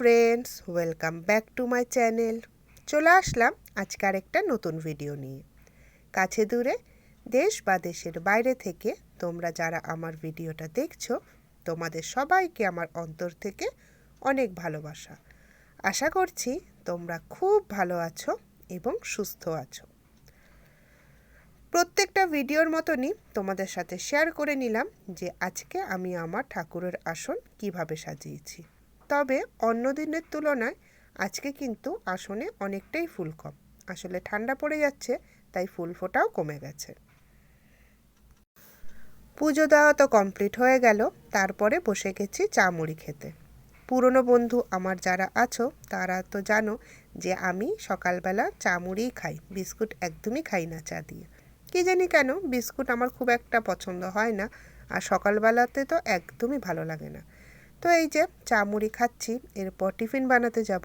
Friends welcome back to my channel চলে আসলাম আজকে আরেকটা নতুন ভিডিও নিয়ে। কাছে দূরে, দেশ বা দেশের বাইরে থেকে তোমরা যারা আমার ভিডিওটা দেখছ, তোমাদের সবাইকে আমার অন্তর থেকে অনেক ভালোবাসা। আশা করছি তোমরা খুব ভালো আছো এবং সুস্থ আছো। প্রত্যেকটা ভিডিওর মতনই তোমাদের সাথে শেয়ার করে নিলাম যে আজকে আমি আমার ঠাকুরের আসন কীভাবে সাজিয়েছি। তবে অন্য দিনের তুলনায় আজকে কিন্তু আসনে অনেকটাই ফুল কম। আসলে ঠান্ডা পড়ে যাচ্ছে, তাই ফুল ফোটাও কমে গেছে। পুজো দেওয়া তো কমপ্লিট হয়ে গেল, তারপরে বসে গেছি চা মুড়ি খেতে। পুরনো বন্ধু আমার যারা আছো, তারা তো জানো যে আমি সকালবেলা চা মুড়িই খাই, বিস্কুট একদমই খাই না চা দিয়ে। কী জানি কেন, বিস্কুট আমার খুব একটা পছন্দ হয় না, আর সকালবেলাতে তো একদমই ভালো লাগে না। তো এই যে চা মুড়ি খাচ্ছি, এরপর টিফিন বানাতে যাব।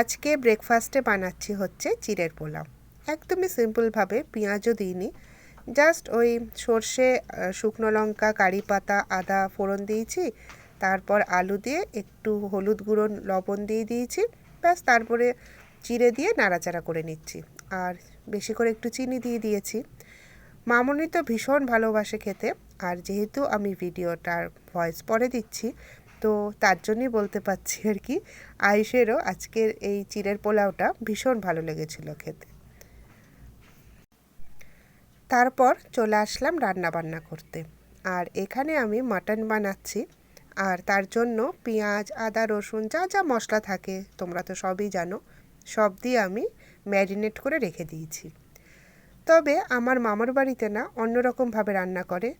আজকে ব্রেকফাস্টে বানাচ্ছি হচ্ছে চিড়ের পোলাও। একদমই সিম্পলভাবে পেঁয়াজও দিইনি। জাস্ট ওই সর্ষে শুকনো লঙ্কা, কারি পাতা, আদা ফোড়ন দিয়েছি। তারপর আলু দিয়ে একটু হলুদ গুঁড়ো, লবণ দিয়ে দিয়েছি। ব্যাস, তারপরে চিড়ে দিয়ে নাড়াচাড়া করে নিচ্ছি। আর বেশি করে একটু চিনি দিয়ে দিয়েছি। মামনি তো ভীষণ ভালোবাসে খেতে, আর যেহেতু আমি ভিডিওটার ভয়েস পরে দিচ্ছি, তো তার জন্যই বলতে পারছি আর কি, আয়ুষেরও আজকের এই চিড়ের পোলাওটা ভীষণ ভালো লেগেছিল খেতে। তারপর চলে আসলাম রান্না বান্না করতে, আর এখানে আমি মাটন বানাচ্ছি, আর তার জন্য পেঁয়াজ, আদা, রসুন, যা যা মশলা থাকে, তোমরা তো সবই জানো, সব দিয়ে আমি ম্যারিনেট করে রেখে দিয়েছি। তবে আমার মামার বাড়িতে না অন্যরকমভাবে রান্না করে।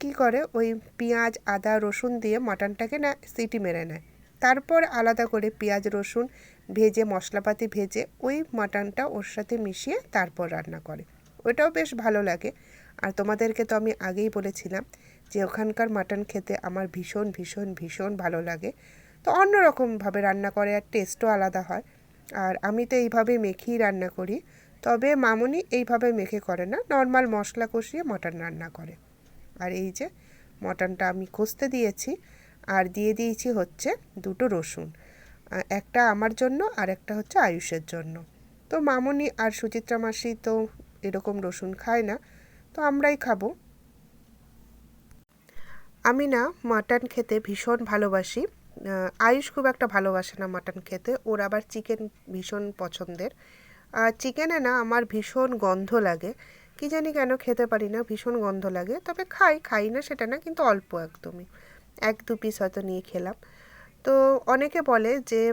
কি করে? ওই পেঁয়াজ, আদা, রসুন দিয়ে মাটনটাকে না সিটি মেরে নেয়। তারপর আলাদা করে পেঁয়াজ, রসুন ভেজে, মশলাপাতি ভেজে ওই মাটনটা ওর সাথে মিশিয়ে তারপর রান্না করে। ওটাও বেশ ভালো লাগে। আর তোমাদেরকে তো আমি আগেই বলেছিলাম যে ওখানকার মাটন খেতে আমার ভীষণ ভীষণ ভীষণ ভালো লাগে। তো অন্যরকমভাবে রান্না করে আর টেস্টও আলাদা হয়। আর আমি তো এইভাবে মেখেই রান্না করি। তবে মামনি এইভাবে মেখে করে না, নর্মাল মশলা কষিয়ে মটন রান্না করে। আর এই যে মটনটা আমি কষতে দিয়েছি, আর দিয়ে দিয়েছি হচ্ছে দুটো রসুন। একটা আমার জন্য আর একটা হচ্ছে আয়ুষের জন্য। তো মামনি আর সুচিত্রা মাসি তো এরকম রসুন খায় না, তো আমরাই খাব। আমি না মাটন খেতে ভীষণ ভালোবাসি। আয়ুষ খুব একটা ভালোবাসে না মাটন খেতে, ওর আবার চিকেন ভীষণ পছন্দের। আর চিকেনে না আমার ভীষণ গন্ধ লাগে। কি জানি কেন খেতে পারি না, ভীষণ গন্ধ লাগে। তবে খাই খাই না সেটা না, কিন্তু অল্প একদমই। এক দু পিস হয়তো নিয়ে খেলাম। তো অনেকে বলে যে,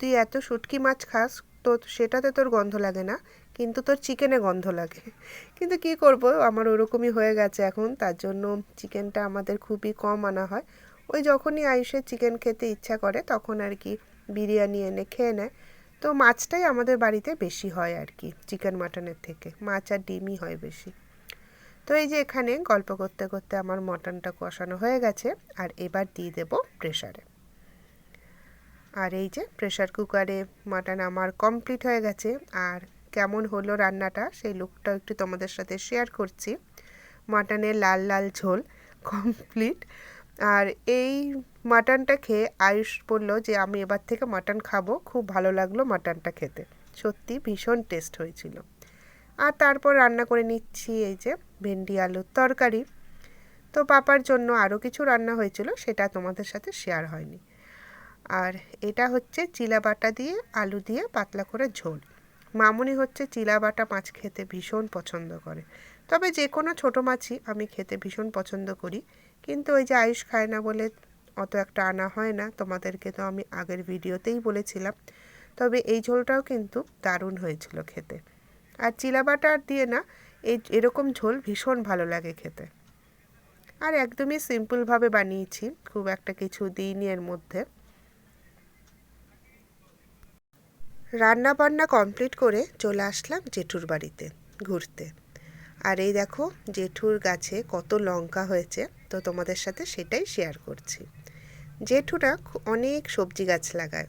তুই এত শুটকি মাছ খাস, তো সেটাতে তোর গন্ধ লাগে না, কিন্তু তোর চিকেনে গন্ধ লাগে। কিন্তু কি করব, আমার ওরকমই হয়ে গেছে এখন। তার জন্য চিকেনটা আমাদের খুবই কম আনা হয়। ওই যখনই আয়ুষের চিকেন খেতে ইচ্ছা করে, তখন আর কি বিরিয়ানি এনে খেয়ে নেয়। তো মাছটাই আমাদের বাড়িতে বেশি হয় আর কি, চিকেন মাটনের থেকে। মাছ আর ডিমই হয় বেশি। তো এই যে এখানে গল্প করতে করতে আমার মটনটা কষানো হয়ে গেছে, আর এবার দিয়ে দেব প্রেশারে আর এই যে প্রেশার কুকারে মাটন আমার কমপ্লিট হয়ে গেছে, আর কেমন হলো রান্নাটা সেই লুকটাও একটু তোমাদের সাথে শেয়ার করছি। মাটনের লাল লাল ঝোল কমপ্লিট আর এই মাটনটা খেয়ে আয়ুষ বলল যে, আমি এবার থেকে মাটন খাব। খুব ভালো লাগল মাটনটা খেতে। সত্যি ভীষণ টেস্ট হয়েছিল। আর তারপর রান্না করে নিচ্ছি এই যে ভেন্ডি আলুর তরকারি। তো পাপার জন্য আরও কিছু রান্না হয়েছিল, সেটা তোমাদের সাথে শেয়ার হয়নি। আর এটা হচ্ছে চিলা বাটা দিয়ে আলু দিয়ে পাতলা করে ঝোল। মামুনি হচ্ছে চিলা বাটা মাছ খেতে ভীষণ পছন্দ করে। তবে যে কোনো ছোটো মাছই আমি খেতে ভীষণ পছন্দ করি। কিন্তু ওই যে আয়ুষ খায় না বলে অত একটা আনা হয় না, তোমাদেরকে তো আমি আগের ভিডিওতেই বলেছিলাম। তবে এই ঝোলটাও কিন্তু দারুণ হয়েছিল খেতে। আর চিলা বাটার দিয়ে না, এই এরকম ঝোল ভীষণ ভালো লাগে খেতে। আর একদমই সিম্পলভাবে বানিয়েছি, খুব একটা কিছু দিইনি এর মধ্যে। রান্না বান্না কমপ্লিট করে চলে আসলাম জেঠুর বাড়িতে ঘুরতে। আর এই দেখো, জেঠুর গাছে কত লঙ্কা হয়েছে, তো তোমাদের সাথে সেটাই শেয়ার করছি। জেঠুরা অনেক সবজি গাছ লাগায়।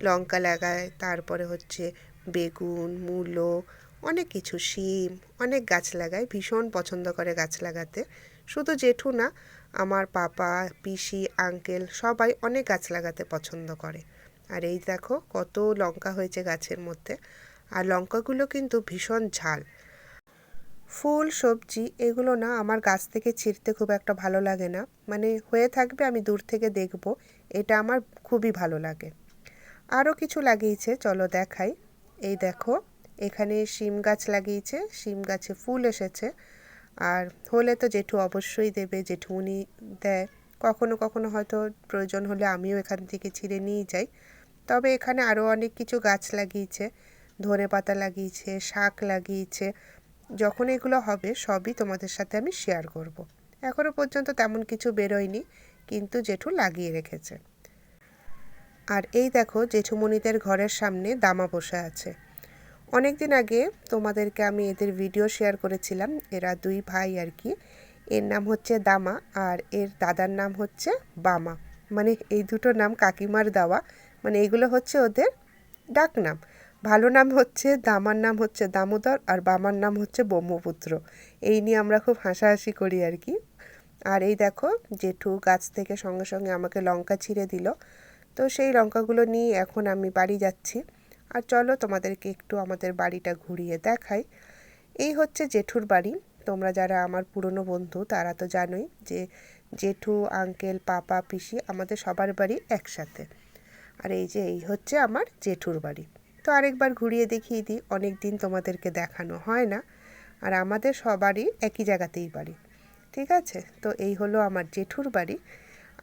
লঙ্কা লাগায়, তারপরে হচ্ছে বেগুন, মূলো, অনেক কিছু, শিম, অনেক গাছ লাগায়, ভীষণ পছন্দ করে গাছ লাগাতে। শুধু জেঠু না, আমার পাপা, পিসি, আঙ্কেল সবাই অনেক গাছ লাগাতে পছন্দ করে। আর এই দেখো কত লঙ্কা হয়েছে গাছের মধ্যে। আর লঙ্কাগুলো কিন্তু ভীষণ ঝাল। ফুল, সবজি এগুলো না আমার গাছ থেকে ছিঁড়তে খুব একটা ভালো লাগে না। মানে হয়ে থাকবে, আমি দূর থেকে দেখব। এটা আমার খুবই ভালো লাগে। আরও কিছু লাগিয়েছে, চলো দেখাই। এই দেখো, এখানে শিম গাছ লাগিয়েছে, শিম গাছে ফুল এসেছে। আর হলে তো জেঠু অবশ্যই দেবে জেঠুমনি দেয়। কখনো কখনো হয়তো প্রয়োজন হলে আমিও এখান থেকে ছিঁড়ে নিয়ে যাই। তবে এখানে আরও অনেক কিছু গাছ লাগিয়েছে। ধনে পাতা লাগিয়েছে, শাক লাগিয়েছে। যখন এগুলো হবে, সবই তোমাদের সাথে আমি শেয়ার করব। এখনও পর্যন্ত তেমন কিছু বেরোয়নি, কিন্তু জেঠু লাগিয়ে রেখেছে। আর এই দেখো, জেঠুমণিদের ঘরের সামনে দামা বসে আছে। অনেক দিন আগে তোমাদেরকে আমি এদের ভিডিও শেয়ার করেছিলাম, এরা দুই ভাই আর কি। এর নাম হচ্ছে দামা আর এর দাদার নাম হচ্ছে বামা। মানে এই দুটো নাম কাকিমার দেওয়া মানে এইগুলো হচ্ছে ওদের ডাক নাম ভালো নাম হচ্ছে দামার নাম হচ্ছে দামোদর আর বামার নাম হচ্ছে ব্রহ্মপুত্র। এই নিয়ে আমরা খুব হাসাহাসি করি আর কি। আর এই দেখো, জেঠু গাছ থেকে সঙ্গে সঙ্গে আমাকে লঙ্কা ছিঁড়ে দিল। তো সেই লঙ্কাগুলো নিয়ে এখন আমি বাড়ি যাচ্ছি। আর চলো তোমাদেরকে একটু আমাদের বাড়িটা ঘুরিয়ে দেখাই। এই হচ্ছে জেঠুর বাড়ি। তোমরা যারা আমার পুরনো বন্ধু, তারা তো জানোই যে জেঠু, আঙ্কেল, পাপা, পিসি আমাদের সবার বাড়ি একসাথে। আর এই যে, এই হচ্ছে আমার জেঠুর বাড়ি। তো আরেকবার ঘুরিয়ে দেখিয়ে দিই, অনেক দিন তোমাদেরকে দেখানো হয় না। আর আমাদের সবারই একই জায়গাতেই বাড়ি, ঠিক আছে? তো এই হলো আমার জেঠুর বাড়ি।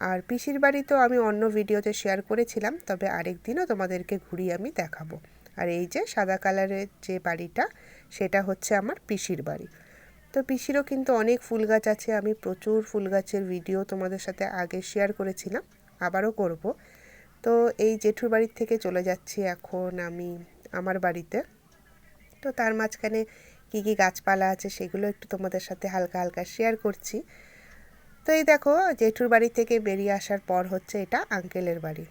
আর পিসির বাড়ি তো আমি অন্য ভিডিওতে শেয়ার করেছিলাম, তবে আরেক দিনও তোমাদেরকে ঘুরিয়ে আমি দেখাবো। আর এই যে সাদা কালারের যে বাড়িটা, সেটা হচ্ছে আমার পিসির বাড়ি। তো পিসিরও কিন্তু অনেক ফুল গাছ আছে, আমি প্রচুর ফুল গাছের ভিডিও তোমাদের সাথে আগে শেয়ার করেছিলাম, আবারও করব। তো এই জেঠুর বাড়ির থেকে চলে যাচ্ছি এখন আমি আমার বাড়িতে। তো তার মাঝখানে কী কী গাছপালা আছে সেগুলো একটু তোমাদের সাথে হালকা হালকা শেয়ার করছি। তো এই দেখো, জেঠুর বাড়ি থেকে বেরিয়ে আসার পর হচ্ছে এটা আঙ্কেলের বাড়ি।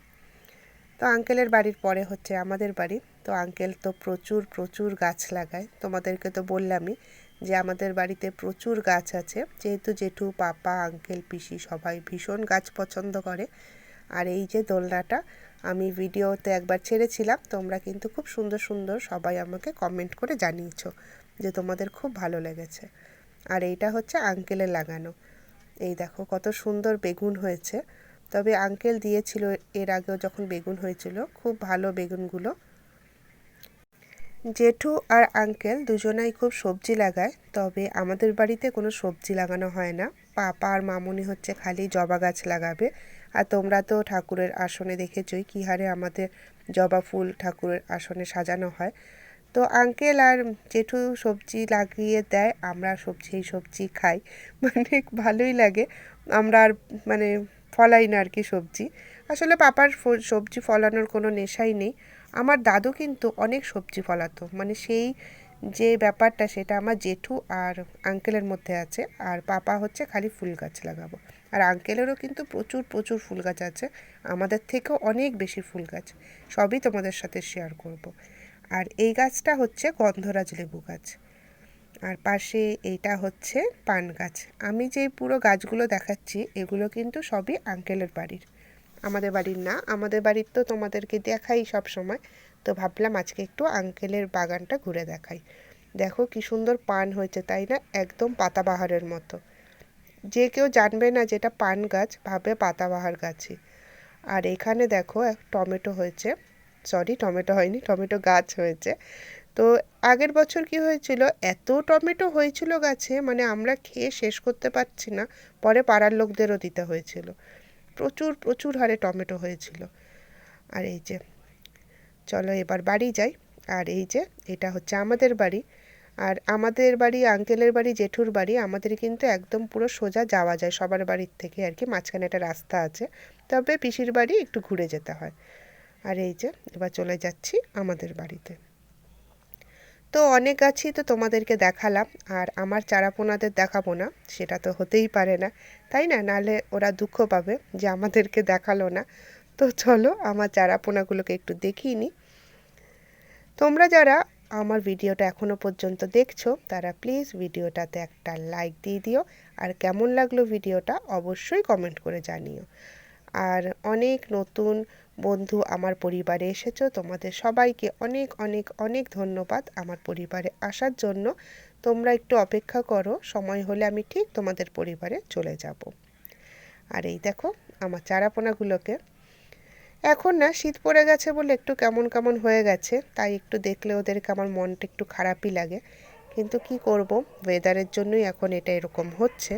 তো আঙ্কেলের বাড়ির পরে হচ্ছে আমাদের বাড়ি। তো আঙ্কেল তো প্রচুর প্রচুর গাছ লাগায়। তোমাদেরকে তো বললামই যে আমাদের বাড়িতে প্রচুর গাছ আছে। যেহেতু জেঠু, পাপা, আঙ্কেল, পিসি সবাই ভীষণ গাছ পছন্দ করে। আর এই যে দোলনাটা আমি ভিডিওতে একবার ছেড়েছিলাম, তোমরা কিন্তু খুব সুন্দর সুন্দর সবাই আমাকে কমেন্ট করে জানিয়েছো যে তোমাদের খুব ভালো লেগেছে। আর এইটা হচ্ছে আঙ্কেলে লাগানো। এই দেখো কত সুন্দর বেগুন হয়েছে। তবে আঙ্কেল দিয়েছিল, এর আগেও যখন বেগুন হয়েছিল, খুব ভালো বেগুনগুলো। জেঠু আর আঙ্কেল দুজনাই খুব সবজি লাগায়, তবে আমাদের বাড়িতে কোনো সবজি লাগানো হয় না। পাপা আর মামুনি হচ্ছে খালি জবা গাছ লাগাবে। আর তোমরা তো ঠাকুরের আসনে দেখেছই কী হারে আমাদের জবা ফুল ঠাকুরের আসনে সাজানো হয়। তো আঙ্কেল আর জেঠু সবজি লাগিয়ে দেয়, আমরা সবজি, এই সবজি খাই। মানে ভালোই লাগে। আমরা আর মানে ফলাই না আর কি সবজি। আসলে পাপার সবজি ফলানোর কোনো নেশাই নেই। আমার দাদু কিন্তু অনেক সবজি ফলাতো। মানে সেই যে ব্যাপারটা, সেটা আমার জেঠু আর আঙ্কেলের মধ্যে আছে। আর পাপা হচ্ছে খালি ফুল গাছ লাগাবো। আর আঙ্কেলেরও কিন্তু প্রচুর প্রচুর ফুল গাছ আছে। আমাদের থেকেও অনেক বেশি ফুল গাছ। সবই তোমাদের সাথে শেয়ার করব। আর এই গাছটা হচ্ছে গন্ধরাজ লেবু গাছ। আর পাশে এইটা হচ্ছে পান গাছ। আমি যে পুরো গাছগুলো দেখাচ্ছি, এগুলো কিন্তু সবই আঙ্কেলের বাড়ির। আমাদের বাড়ির না, আমাদের বাড়ির তো তোমাদেরকে দেখাই সব সময়। তো ভাবলাম আজকে একটু আঙ্কেলের বাগানটা ঘুরে দেখাই। দেখো কি সুন্দর পান হয়েছে, তাই না? একদম পাতাবাহারের মতো। যে কেউ জানবে না যেটা পান গাছ, ভাবে পাতাবাহার গাছই। আর এখানে দেখো, এক টমেটো হয়েছে। সরি টমেটো হয়নি, টমেটো গাছ হয়েছে। তো আগের বছর কি হয়েছিল? এত টমেটো হয়েছিল গাছে মানে আমরা খেয়ে শেষ করতে পারছি না। পরে পাড়ার লোকদেরও দিতে হয়েছিল। প্রচুর প্রচুর হারে টমেটো হয়েছিল। আর এই যে, চলো এবার বাড়ি যাই। আর এই যে, এটা হচ্ছে আমাদের বাড়ি। আর আমাদের বাড়ি আঙ্কেলের বাড়ি, জেঠুর বাড়ি, আমাদের কিন্তু একদম পুরো সোজা যাওয়া যায়। সবার বাড়ির থেকে আর কি, মাঝখানে একটা রাস্তা আছে। তবে পিসির বাড়ি একটু ঘুরে যেতে হয়। আর এই যে, এবার চলে যাচ্ছি আমাদের বাড়িতে। তো অনেক গাছই তো তোমাদেরকে দেখালাম। আর আমার চারাপোনাদের দেখাবো না, সেটা তো হতেই পারে না। তাই না? নালে ওরা দুঃখ পাবে যে আমাদেরকে দেখাল না। তো চলো আমার চারাপোনাগুলোকে একটু দেখিয়ে নিই। তোমরা যারা আমার ভিডিওটা এখনও পর্যন্ত দেখছ, তারা প্লিজ ভিডিওটাতে একটা লাইক দিয়ে দিও। আর কেমন লাগল ভিডিওটা অবশ্যই কমেন্ট করে জানিও। আর অনেক নতুন বন্ধু আমার পরিবারে এসেছ, তোমাদের সবাইকে অনেক অনেক অনেক ধন্যবাদ আমার পরিবারে আসার জন্য। তোমরা একটু অপেক্ষা করো, সময় হলে আমি ঠিক তোমাদের পরিবারে চলে যাব। আর এই দেখো, আমার চারাপোনাগুলোকে এখন না শীত পড়ে গেছে বলে একটু কেমন কেমন হয়ে গেছে, তাই একটু দেখলে ওদেরকে আমার মনটা একটু খারাপই লাগে। কিন্তু কি করব ওয়েদারের জন্যই এখন এটা এরকম হচ্ছে।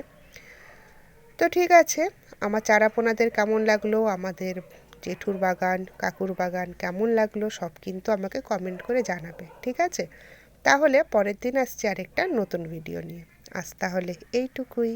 তো ঠিক আছে, আমার চারাপোনাদের কেমন লাগল, আমাদের জেঠুর বাগান, কাকুর বাগান কেমন লাগল, সব কিন্তু আমাকে কমেন্ট করে জানাবে, ঠিক আছে? তাহলে পরের দিন আসছি আরেকটা নতুন ভিডিও নিয়ে। আজ তাহলে এইটুকুই।